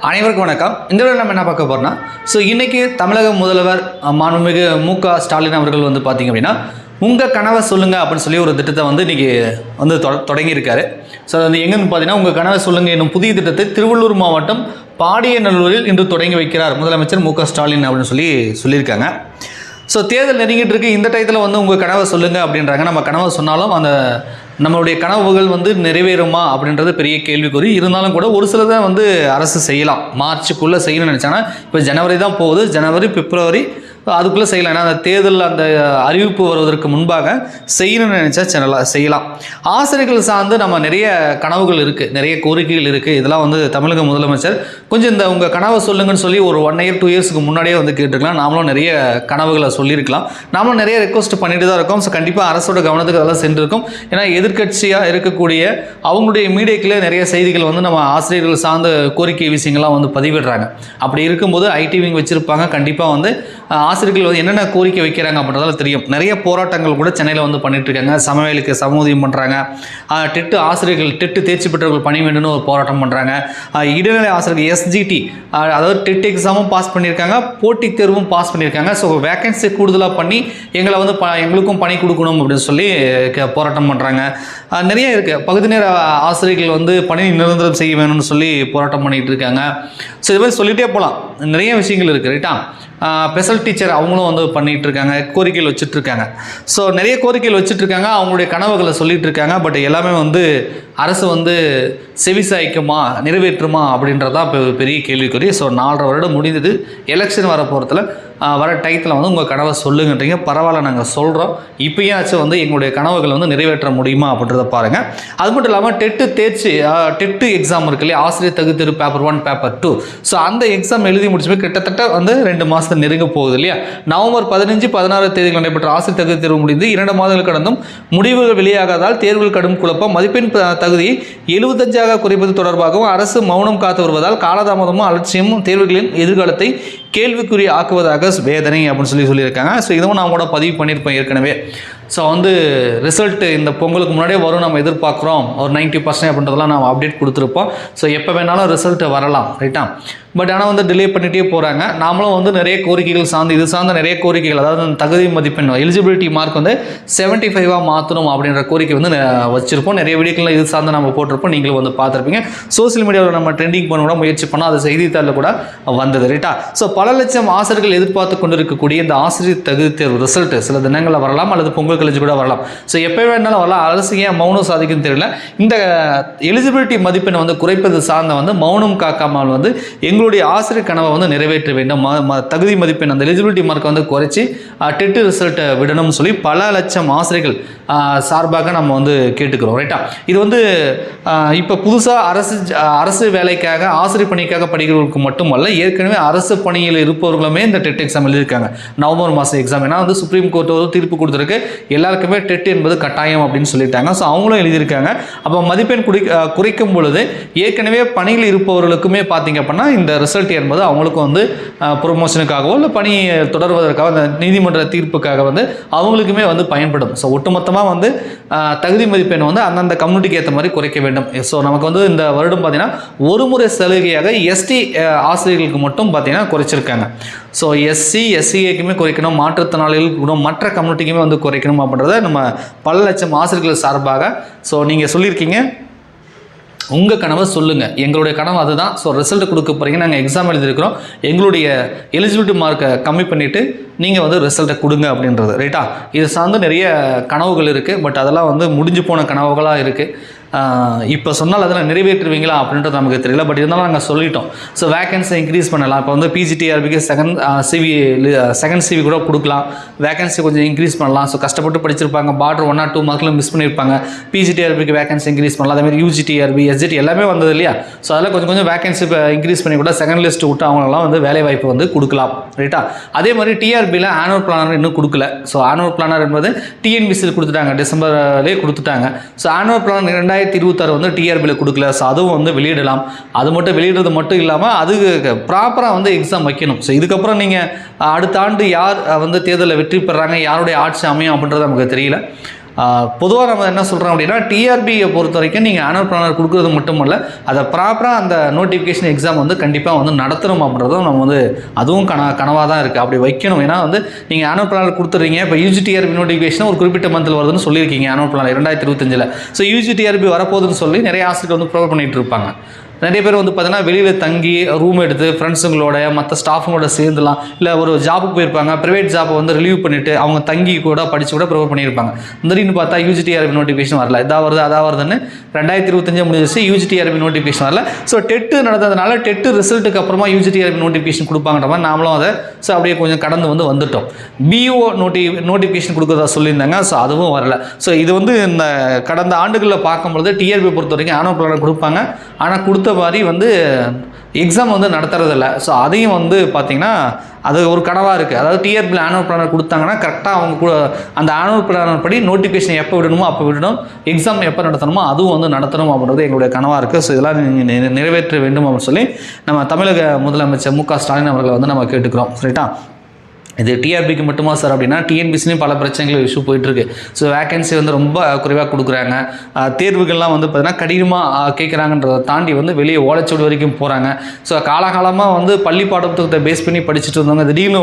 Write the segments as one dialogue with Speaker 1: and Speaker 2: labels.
Speaker 1: அனைவருக்கும் வணக்கம். இந்த வீடியோ நம்ம என்ன பார்க்க போகிறோம்னா ஸோ இன்றைக்கி தமிழக முதல்வர் மாண்புமிகு மு க ஸ்டாலின் அவர்கள் வந்து பார்த்திங்க அப்படின்னா உங்கள் கனவை சொல்லுங்கள் அப்படின்னு சொல்லி ஒரு திட்டத்தை வந்து இன்றைக்கி வந்து தொட- தொடங்கியிருக்காரு. ஸோ அது வந்து எங்கன்னு பார்த்தீங்கன்னா உங்கள் கனவை சொல்லுங்கள் என்னும் புதிய திட்டத்தை திருவள்ளூர் மாவட்டம் பாடியநல்லூரில் இன்று தொடங்கி வைக்கிறார் முதலமைச்சர் மு க ஸ்டாலின் அப்படின்னு சொல்லி சொல்லியிருக்காங்க. ஸோ தேர்தல் நெருங்கிட்டு இருக்கு. இந்த டயத்தில் வந்து உங்கள் கனவை சொல்லுங்கள் அப்படின்றாங்க. நம்ம கனவை சொன்னாலும் அந்த நம்மளுடைய கனவுகள் வந்து நிறைவேறுமா அப்படின்றது பெரிய கேள்விக்குறி. இருந்தாலும் கூட ஒரு சிலதை வந்து அரசு செய்யலாம். மார்ச்சுக்குள்ளே செய்யணும்னு நினச்சாங்கன்னா இப்போ ஜனவரி தான் போகுது. ஜனவரி பிப்ரவரி அதுக்குள்ளே செய்யலாம். ஏன்னா அந்த தேர்தல் அந்த அறிவிப்பு வருவதற்கு முன்பாக செய்யணும்னு நினச்சா செல்லலாம் செய்யலாம். ஆசிரியர்கள் சார்ந்து நம்ம நிறைய கனவுகள் இருக்குது நிறைய கோரிக்கைகள் இருக்குது இதெல்லாம் வந்து தமிழக முதலமைச்சர் கொஞ்சம் இந்த உங்கள் கனவை சொல்லுங்கன்னு சொல்லி ஒரு ஒன் இயர் டூ இயர்ஸ்க்கு முன்னாடியே வந்து கேட்டுருக்கலாம். நாமளும் நிறைய கனவுகளை சொல்லியிருக்கலாம். நாமளும் நிறைய ரெக்வஸ்ட் பண்ணிட்டு தான் இருக்கோம். ஸோ கண்டிப்பாக அரசோட கவனத்துக்கு அதெல்லாம் சென்றிருக்கும். ஏன்னா எதிர்க்கட்சியாக இருக்கக்கூடிய அவங்களுடைய மீடியாக்கில் நிறைய செய்திகள் வந்து நம்ம ஆசிரியர்கள் சார்ந்த கோரிக்கை விஷயங்கள்லாம் வந்து பதிவிடுறாங்க. அப்படி இருக்கும்போது ஐடி விங் வச்சுருப்பாங்க. கண்டிப்பாக வந்து ஆசிரியர் ஆசிரியர்கள் வந்து என்னென்ன கோரிக்கை வைக்கிறாங்க அப்படின்றதால தெரியும். நிறைய போராட்டங்கள் கூட சென்னையில் வந்து பண்ணிட்டு இருக்காங்க சமவேலுக்கு சமூதியம் பண்ணுறாங்க டெட்டு ஆசிரியர்கள் டெட்டு தேர்ச்சி பெற்றவர்கள் பணி வேண்டும்னு ஒரு போராட்டம் பண்ணுறாங்க இடைநிலை ஆசிரியர்கள் எஸ்ஜிடி அதாவது டெட் எக்ஸாமும் பாஸ் பண்ணியிருக்காங்க. போட்டித் தேர்வும் பாஸ் பண்ணியிருக்காங்க. ஸோ வேகன்சி கூடுதலாக பண்ணி எங்களை வந்து ப எங்களுக்கும் பணி கொடுக்கணும் அப்படின்னு சொல்லி க- போராட்டம் பண்ணுறாங்க நிறைய இருக்குது பகுதி நேர ஆசிரியர்கள் வந்து பணி நிரந்தரம் செய்ய வேணும்னு சொல்லி போராட்டம் பண்ணிகிட்டு இருக்காங்க ஸோ இது மாதிரி சொல்லிகிட்டே போகலாம் நிறைய விஷயங்கள் இருக்குது ரைட்டா ஸ்பெஷல் டீச்சர் அவங்களும் வந்து பண்ணிகிட்டு இருக்காங்க கோரிக்கைகள் வச்சுட்ருக்காங்க. ஸோ நிறைய கோரிக்கைகள் வச்சுட்ருக்காங்க அவங்களுடைய கனவுகளை சொல்லிகிட்டு இருக்காங்க பட் எல்லாமே வந்து அரசு வந்து செவிசாய்க்குமா நிறைவேற்றுமா அப்படின்றதான் இப்போ பெரிய கேள்விக்குறி. ஸோ நாலரை வருடம் முடிந்தது எலெக்ஷன் வர போகிறதுல வர டயத்தில் வந்து உங்கள் கனவை சொல்லுங்கன்றீங்க. பரவாயில்ல நாங்கள் சொல்கிறோம் இப்போயாச்சும் வந்து எங்களுடைய கனவுகளை வந்து நிறைவேற்ற முடியுமா அப்படின்றத பாருங்கள் அது மட்டும் இல்லாமல் டெட்டு தேர்ச்சி டெட்டு எக்ஸாம் இருக்கு இல்லையா? ஆசிரியர் தகுதிரு paper one paper two so அந்த எக்ஸாம் எழுதி முடிச்சுமே கிட்டத்தட்ட வந்து ரெண்டு மாதத்தில் நெருங்க போகுது இல்லையா? நவம்பர் பதினஞ்சு பதினாறு தேதிகள் நடைபெற்ற ஆசிரியர் தகுதி தேர்வு முடிந்து இரண்டு மாதங்கள் கடந்தும் முடிவுகள் வெளியாகாதால் தேர்வுகள் கடும் குழப்பம். மதிப்பெண் தகுதியை எழுபத்தஞ்சாக குறைப்பது தொடர்பாகவும் அரசு மௌனம் காத்து வருவதால் காலதாமதமும் அலட்சியமும் தேர்வுகளின் எதிர்காலத்தை கேள்விக்குறி ஆக்குவதாக வேதனை அப்படின்னு சொல்லி சொல்லியிருக்காங்க. ஸோ இதுவும் நான் கூட பதிவு பண்ணியிருப்பேன் ஏற்கனவே. ஸோ வந்து ரிசல்ட்டு இந்த பொங்கலுக்கு முன்னாடியே வரும் நம்ம எதிர்பார்க்குறோம். ஒரு 90% பர்சன்ட் அப்படின்றதெல்லாம் நம்ம அப்டேட் கொடுத்துருப்போம். ஸோ எப்போ வேணாலும் ரிசல்ட்டு வரலாம் ரைட்டா பட் ஆனால் வந்து டிலே பண்ணிகிட்டே போகிறாங்க நாமளும் வந்து நிறைய கோரிக்கைகள் சார்ந்து இது சார்ந்த நிறைய கோரிக்கைகள் அதாவது தகுதி மதிப்பெண் எலிஜிபிலிட்டி மார்க் வந்து 75 ஃபைவாக மாற்றணும் அப்படின்ற கோரிக்கை வந்து வச்சுருப்போம். நிறைய வீடியோக்கள் இது சார்ந்து நம்ம போட்டிருப்போம். நீங்களும் வந்து பார்த்துருப்பீங்க. சோஷியல் மீடியாவில் நம்ம ட்ரெண்டிங் பண்ண கூட முயற்சி பண்ணால் அது செய்தித்தாளில் கூட வந்தது ரைட்டா ஸோ பல லட்சம் ஆசிரியர்கள் எதிர்பார்த்து கொண்டிருக்கக்கூடிய இந்த ஆசிரியர் தகுதி தேர்வு ரிசல்ட்டு சில தினங்களில் வரலாம் அல்லது பொங்கல் கழிச்சு கூட வரலாம். ஸோ எப்போ வேணாலும் வரலாம். அரசு ஏன் மௌனம் சாதிக்குன்னு தெரியல. இந்த எலிஜிபிலிட்டி மதிப்பெண்ணை வந்து குறைப்பது சார்ந்த வந்து மௌனம் காக்காமல் வந்து எங்களுடைய ஆசிரியர் கனவை வந்து நிறைவேற்ற வேண்டும். ம- ம- தகுதி மதிப்பெண் அந்த எலிஜிபிலிட்டி மார்க்கை வந்து குறைச்சி டெட்டு ரிசல்ட்டை விடணும்னு சொல்லி பல லட்சம் ஆசிரியர்கள் சார்பாக நம்ம வந்து கேட்டுக்கிறோம். ரைட்டா இது வந்து இப்போ புதுசாக அரசு அரசு வேலைக்காக ஆசிரியர் பணிக்காக படிக்கிறவர்களுக்கு மட்டுமல்ல ஏற்கனவே அரசு பணியில் இருப்பவர்களுமே இந்த டெட் எக்ஸாம் எழுதியிருக்காங்க. நவம்பர் மாதம் எக்ஸாம் ஏன்னா வந்து சுப்ரீம் கோர்ட் ஒரு தீர்ப்பு கொடுத்துருக்கு. எல்லாருக்குமே டெட் என்பது கட்டாயம் அப்படின்னு சொல்லிட்டாங்க. ஸோ அவங்களும் எழுதியிருக்காங்க. அப்போ மதிப்பெண் குறை குறைக்கும் பொழுது ஏற்கனவே பணியில் இருப்பவர்களுக்குமே பார்த்திங்க அப்படின்னா இந்த ரிசல்ட் என்பது அவங்களுக்கும் வந்து ப்ரொமோஷனுக்காகவோ இல்லை பணி தொடர்வதற்காக அந்த நீதிமன்ற தீர்ப்புக்காக வந்து அவங்களுக்குமே வந்து பயன்படும். ஸோ ஒட்டுமொத்தமாக வந்து தகுதி மதிப்பெண் வந்து அந்தந்த கம்யூனிட்டிக்கு ஏற்ற மாதிரி குறைக்க வேண்டும். ஸோ நமக்கு வந்து இந்த வருடம் பார்த்திங்கன்னா ஒரு முறை சலுகையாக எஸ்டி ஆசிரியர்களுக்கு மட்டும் பார்த்திங்கன்னா குறைச்சிருக்காங்க. ஸோ எஸ்சி எஸ்சிஏக்குமே குறைக்கணும். மாற்றுத்திறனாளிகளுக்கு கூட மற்ற கம்யூனிட்டிக்குமே வந்து குறைக்கணும். பண்ணுறத நம்ம பல லட்சம் ஆசிரியர்கள் சார்பாக ஸோ நீங்கள் சொல்லியிருக்கீங்க. உங்கள் கனவை சொல்லுங்கள் எங்களுடைய கனவு அதுதான். ஸோ ரிசல்ட் கொடுக்க போகிறீங்க நாங்கள் எக்ஸாம் எழுதியிருக்கிறோம். எங்களுடைய எலிஜிபிலிட்டி மார்க்கை கம்மி பண்ணிவிட்டு நீங்கள் வந்து ரிசல்ட்டை கொடுங்க அப்படின்றது. ரைட்டா இது சார்ந்து நிறைய கனவுகள் இருக்குது பட் அதெல்லாம் வந்து முடிஞ்சு போன கனவுகளாக இருக்குது இப்போ சொன்னால் அதில் நிறைவேற்றுவீங்களா அப்படின்றது நமக்கு தெரியல. பட் இருந்தாலும் நாங்கள் சொல்லிட்டோம். ஸோ வேகன்சி இன்க்ரீஸ் பண்ணலாம். இப்போ வந்து பிஜிடிஆர்பிக்கு செகண்ட் சிவி செகண்ட் சிவி கூட கொடுக்கலாம். வேகன்சி கொஞ்சம் இன்க்ரீஸ் பண்ணலாம். ஸோ கஷ்டப்பட்டு படிச்சிருப்பாங்க. பார்டர் ஒன் ஆர் டூ மார்க்கில் மிஸ் பண்ணியிருப்பாங்க பிஜிடிஆர்பிக்கு வேகன்சி இன்க்ரீஸ் பண்ணலாம். அதேமாதிரி யூஜிடிஆர்பி எஸ்ஜிடி எல்லாமே வந்தது இல்லையா? ஸோ அதில் கொஞ்சம் கொஞ்சம் வேகன்சி இன்க்ரீஸ் பண்ணி கூட செகண்ட் லிஸ்ட் விட்டு அவங்களெல்லாம் வந்து வேலை வாய்ப்பு வந்து கொடுக்கலாம். ரைட்டா அதே மாதிரி டிஆர்பியில் ஆனுவல் பிளானர் இன்னும் கொடுக்கல. ஸோ ஆனுவல் பிளானர் என்பது டிஎன்பிசியில் கொடுத்துட்டாங்க. டிசம்பர்லேயே கொடுத்துட்டாங்க. ஸோ ஆனுவல் ரெண்டாயிரம் ரெண்டாயிரத்தி இருபத்தாறு வந்து டிஆர்பியில் கொடுக்கல. ஸோ அதுவும் வந்து வெளியிடலாம். அது மட்டும் வெளியிடுறது மட்டும் இல்லாமல் அது ப்ராப்பராக வந்து எக்ஸாம் வைக்கணும். ஸோ இதுக்கப்புறம் நீங்கள் அடுத்த ஆண்டு யார் வந்து தேர்தலில் வெற்றி பெறாங்க யாருடைய ஆட்சி அமையும் அப்படின்றது நமக்கு தெரியல. பொதுவாக நம்ம என்ன சொல்கிறோம் அப்படின்னா டிஆர்பியை பொறுத்த வரைக்கும் நீங்கள் ஆனர் பிளானர் கொடுக்குறது மட்டுமல்ல அதை ப்ராப்பராக அந்த நோட்டிஃபிகேஷன் எக்ஸாம் வந்து கண்டிப்பாக வந்து நடத்தணும் அப்படின்றதும் நம்ம வந்து அதுவும் கன கனவாக தான் இருக்குது அப்படி வைக்கணும். ஏன்னா வந்து நீங்கள் ஆனர் பிளானர் கொடுத்துறீங்க. இப்போ யூஜிடிஆர்பி நோட்டிஃபிகேஷன் ஒரு குறிப்பிட்ட மந்தில் வருதுன்னு சொல்லியிருக்கீங்க ஆனர் பிளான் இரண்டாயிரத்தி இருபத்தஞ்சில். ஸோ யூஜிடிஆர்பி வரப்போகுதுன்னு சொல்லி நிறைய ஆசிரியர் வந்து ப்ரொவைட் பண்ணிகிட்டு இருப்பாங்க. நிறைய பேர் வந்து பார்த்தீங்கன்னா வெளியில் தங்கி ரூம் எடுத்து ஃப்ரெண்ட்ஸுங்களோட மற்ற ஸ்டாஃபுங்களோட சேர்ந்துலாம் இல்லை ஒரு ஜாபுக்கு போயிருப்பாங்க ப்ரைவேட் ஜாப்பை வந்து ரிலீவ் பண்ணிவிட்டு அவங்க தங்கி கூட படித்து கூட ப்ரிப்பேர் பண்ணியிருப்பாங்க. திடீர்னு பார்த்தா யூஜிடிஆர்பி நோட்டிஃபிகேஷன் வரல. இதாக வருது அதாக வருதுன்னு ரெண்டாயிரத்தி இருபத்தஞ்சு முடிஞ்சிச்சு யூஜிடிஆர்பி நோட்டிஃபிகேஷன் வரல. ஸோ டெட்டு நடந்ததுனால டெட்டு ரிசல்ட்டுக்கு அப்புறமா யூஜிடிஆர்பி நோட்டிஃபிகேஷன் கொடுப்பாங்கன்ற மாதிரி நாமளும் அதை ஸோ அப்படியே கொஞ்சம் கடந்து வந்து வந்துட்டோம். பிஓ நோட்டி நோட்டிஃபிகேஷன் கொடுக்குறதா சொல்லியிருந்தாங்க ஸோ அதுவும் வரல. ஸோ இது வந்து இந்த கடந்த ஆண்டுகளில் பார்க்கும்பொழுது டிஆர்பி பொறுத்த வரைக்கும் ஆனோ பிளானர் கொடுப்பாங்க. ஆனால் கொடுத்த மாதிரி வந்து எக்ஸாம் வந்து நடத்துறதில்ல. ஸோ அதையும் வந்து பார்த்திங்கன்னா அது ஒரு கனவாக இருக்குது அதாவது டிஆர்பியில் ஆனுவல் பிளானர் கொடுத்தாங்கன்னா கரெக்டாக அவங்க கூட அந்த ஆனுவல் பிளானர் படி நோட்டிஃபிகேஷன் எப்போ விடணுமோ அப்போ விடணும். எக்ஸாம் எப்போ நடத்தணுமோ அதுவும் வந்து நடத்தணும் அப்படின்றது எங்களுடைய கனவாக இருக்குது ஸோ இதெல்லாம் நீங்கள் நிறைவேற்ற வேண்டும் அப்படின்னு சொல்லி நம்ம தமிழக முதலமைச்சர் மு க ஸ்டாலின் அவர்களை வந்து நம்ம கேட்டுக்கிறோம். சரிட்டா? இது டிஆர்பிக்கு மட்டுமா சார் அப்படின்னா டிஎன்பிசிலையும் பல பிரச்சனைகள் இஷ்யூ போயிட்டுருக்கு. ஸோ வேகன்சி வந்து ரொம்ப குறைவாக கொடுக்குறாங்க. தேர்வுகள்லாம் வந்து பார்த்தீங்கன்னா கடினமாக கேட்குறாங்கன்றதை தாண்டி வந்து வெளியே ஓலைச்சோடு வரைக்கும் போகிறாங்க ஸோ காலகாலமாக வந்து பள்ளி பாடப்புத்தகத்தை பேஸ் பண்ணி படிச்சுட்டு இருந்தவங்க திடீர்னு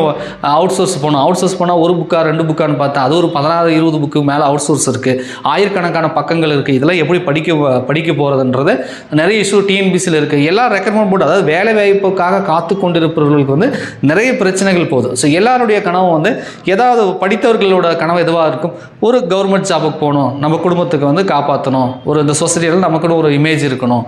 Speaker 1: அவுட் சோர்ஸ் போனோம் அவுட் சோர்ஸ் போனால் ஒரு புக்கா ரெண்டு புக்கான்னு பார்த்தா அது ஒரு பதினாறு இருபது புக்கு மேலே அவுட் சோர்ஸ் இருக்குது ஆயிரக்கணக்கான பக்கங்கள் இருக்குது இதெல்லாம் எப்படி படிக்க படிக்க போகிறதுன்றது நிறைய இஷ்யூ டிஎன்பிசியில் இருக்குது எல்லா ரெக்கமெண்ட் போர்டு அதாவது வேலை வாய்ப்புக்காக காத்து கொண்டிருப்பவர்களுக்கு வந்து நிறைய பிரச்சனைகள் போகுது. ஸோ எல்லாரும் எல்லாருடைய கனவும் வந்து ஏதாவது படித்தவர்களோட கனவு எதுவாக இருக்கும்? ஒரு கவர்மெண்ட் ஜாபுக்கு போகணும் நம்ம குடும்பத்துக்கு வந்து காப்பாற்றணும் ஒரு இந்த சொசைட்டியில் நமக்குன்னு ஒரு இமேஜ் இருக்கணும்.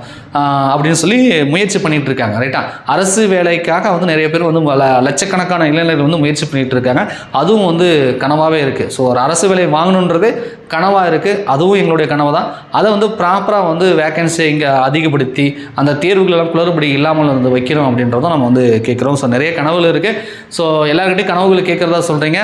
Speaker 1: அப்படின்னு சொல்லி முயற்சி பண்ணிட்டு இருக்காங்க ரைட்டா அரசு வேலைக்காக வந்து நிறைய பேர் வந்து லட்சக்கணக்கான இளைஞர்கள் வந்து முயற்சி பண்ணிகிட்டு இருக்காங்க. அதுவும் வந்து கனவாகவே இருக்குது ஸோ ஒரு அரசு வேலை வாங்கணுன்றது கனவாக இருக்குது அதுவும் எங்களுடைய கனவு தான். அதை வந்து ப்ராப்பராக வந்து வேக்கன்சியை இங்கே அதிகப்படுத்தி அந்த தேர்வுகளெல்லாம் குளறுபடி இல்லாமல் வந்து வைக்கிறோம் அப்படின்றதும் நம்ம வந்து கேட்குறோம். ஸோ நிறைய கனவுகள் இருக்குது ஸோ எல்லாருக்கிட்டையும் கனவுகளை கேட்குறதா சொல்கிறீங்க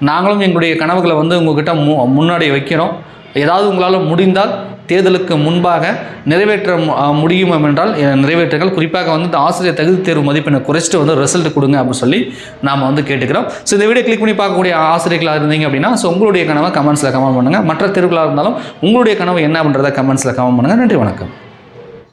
Speaker 1: நாங்களும் எங்களுடைய கனவுகளை வந்து உங்ககிட்ட மு முன்னாடி வைக்கிறோம். ஏதாவது உங்களால் முடிந்தால் தேர்தலுக்கு முன்பாக நிறைவேற்ற மு- முடியும் என்றால் நிறைவேற்றுகள் நிறைவேற்றுங்கள். குறிப்பாக வந்து இந்த ஆசிரியர் தகுதி தேர்வு மதிப்பெண்ணை குறைச்சிட்டு வந்து ரிசல்ட் கொடுங்க அப்படின்னு சொல்லி நாம் வந்து கேட்டுக்கிறோம். ஸோ இந்த வீடியோ கிளிக் பண்ணி பார்க்கக்கூடிய ஆசிரியர்களாக இருந்தீங்க அப்படின்னா ஸோ உங்களுடைய கனவை கமெண்ட்ஸில் கமெண்ட் பண்ணுங்கள் மற்ற தேர்வுகளாக இருந்தாலும் உங்களுடைய கனவு என்ன பண்ணுறதை கமெண்ட்ஸில் கமெண்ட் பண்ணுங்கள் நன்றி வணக்கம்.